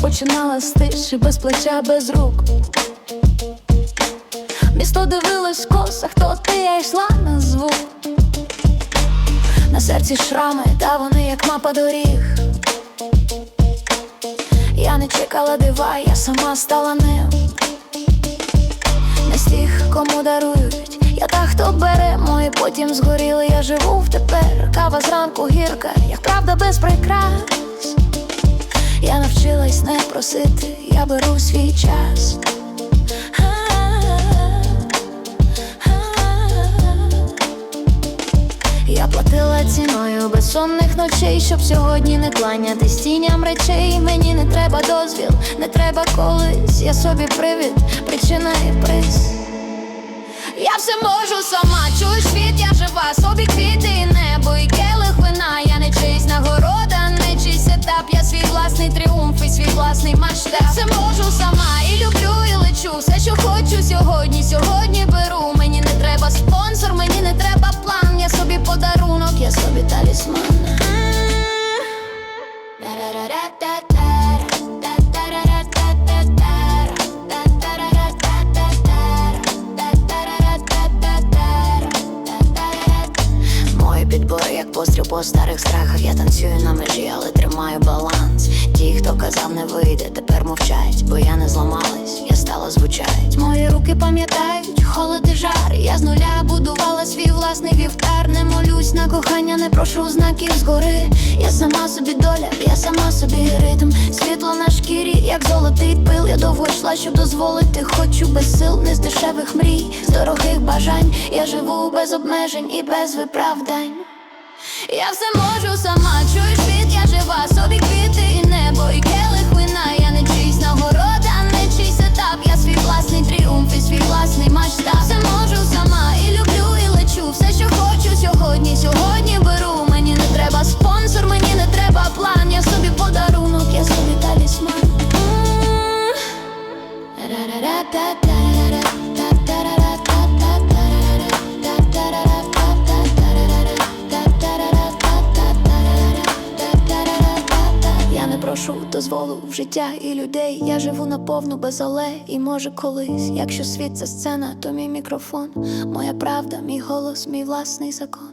починала з тиші, без плеча, без рук. Місто дивилось коса, хто ти, я йшла на звук. На серці шрами, та вони як мапа доріг. Я не чекала дива, я сама стала ним. Не з тих, кому дарують. Я та, хто бере мої, потім згоріли, я живу в тепер. Кава зранку гірка, як правда без прикрас. Я навчилась не просити, я беру свій час. Я платила ціною безсонних ночей, щоб сьогодні не кланятись тіням речей. Мені не треба дозвіл, не треба колись. Я собі привід, причина і приз. Я все можу сама, чую світ, я жива, собі власний масштаб. Все можу сама, і люблю, і лечу. Все, що хочу сьогодні, сьогодні беру. Мені не треба спонсор, мені не треба план. Я собі подарунок, я собі талісман. Постріл по старих страхах. Я танцюю на межі, але тримаю баланс. Ті, хто казав, не вийде, тепер мовчать, бо я не зламалась, я стала звучать. Мої руки пам'ятають, холод і жар. Я з нуля будувала свій власний вівтар. Не молюсь на кохання, не прошу знаків згори. Я сама собі доля, я сама собі ритм. Світло на шкірі, як золотий пил. Я довго йшла, щоб дозволити. Хочу без сил, не з дешевих мрій, з дорогих бажань. Я живу без обмежень і без виправдань. Я все можу сама, чую світ, я жива, собі квіти прошу дозволу в життя і людей. Я живу наповну без але, і може колись. Якщо світ це сцена, то мій мікрофон, моя правда, мій голос, мій власний закон.